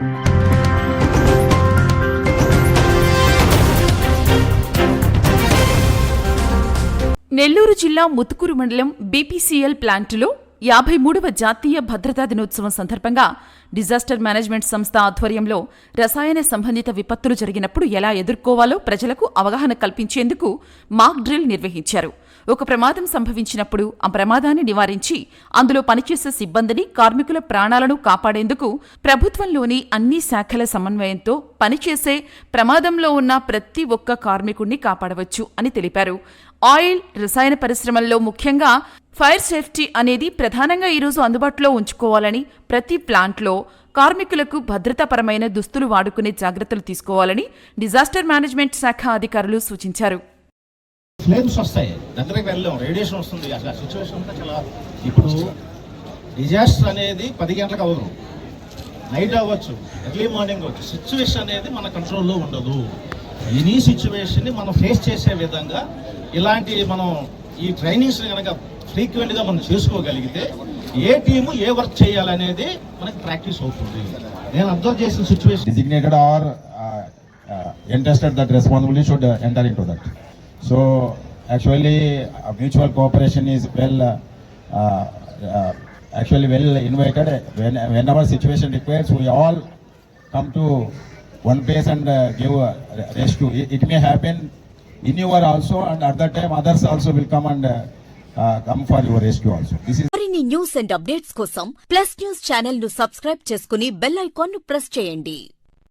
నెల్లూరు జిల్లా ముతుకూరు మండలం బీపీసీఎల్ ప్లాంటులో యాభై మూడవ జాతీయ భద్రతా దినోత్సవం సందర్భంగా డిజాస్టర్ మేనేజ్మెంట్ సంస్థ ఆధ్వర్యంలో రసాయన సంబంధిత విపత్తులు జరిగినప్పుడు ఎలా ఎదుర్కోవాలో ప్రజలకు అవగాహన కల్పించేందుకు మాక్ డ్రిల్ నిర్వహించారు. ఒక ప్రమాదం సంభవించినప్పుడు ఆ ప్రమాదాన్ని నివారించి అందులో పనిచేసే సిబ్బందిని కార్మికుల ప్రాణాలను కాపాడేందుకు ప్రభుత్వంలోని అన్ని శాఖల సమన్వయంతో పనిచేసే ప్రమాదంలో ఉన్న ప్రతి ఒక్క కార్మికుణ్ణి కాపాడవచ్చు అని తెలిపారు. ఆయిల్ రసాయన పరిశ్రమల్లో ముఖ్యంగా ఫైర్ సేఫ్టీ అనేది ప్రధానంగా ఈరోజు అందుబాటులో ఉంచుకోవాలని ప్రతి ప్లాంట్లో కార్మికులకు భద్రతాపరమైన దుస్తులు వాడుకునే జాగ్రత్తలు తీసుకోవాలని డిజాస్టర్ మేనేజ్మెంట్ శాఖ అధికారులు సూచించారు. ఫ్లేమ్స్ వస్తాయి. దగ్గరికి వెళ్ళాం రేడియేషన్ వస్తుంది. అసలు సిచ్యువేషన్ అంతా చాలా ఇప్పుడు డిజాస్టర్ అనేది పది గంటలకు అవ్వదు. నైట్ అవ్వచ్చు ఎర్లీ మార్నింగ్ అవ్వచ్చు. సిచ్యువేషన్ అనేది మన కంట్రోల్లో ఉండదు. ఎనీ సిచ్యువేషన్ని మనం ఫేస్ చేసే విధంగా ఇలాంటి మనం ఈ ట్రైనింగ్స్ కనుక ఫ్రీక్వెంట్గా మనం చేసుకోగలిగితే ఏ టీము ఏ వర్క్ చేయాలనేది మనకి ప్రాక్టీస్ అవుతుంది. నేను అబ్జర్వ్ చేసిన situation designated or uh, uh, interested that responsibility should uh, enter so actually mutual cooperation is well actually well invited when when our situation requires we all come to one place and give rest it may happen in your also and at that time others also will come and uh, come for your rescue also. This మరిన్ని news and updates కోసం plus news ఛానల్ను subscribe చేసుకుని bell ఐకాన్ను press చేయండి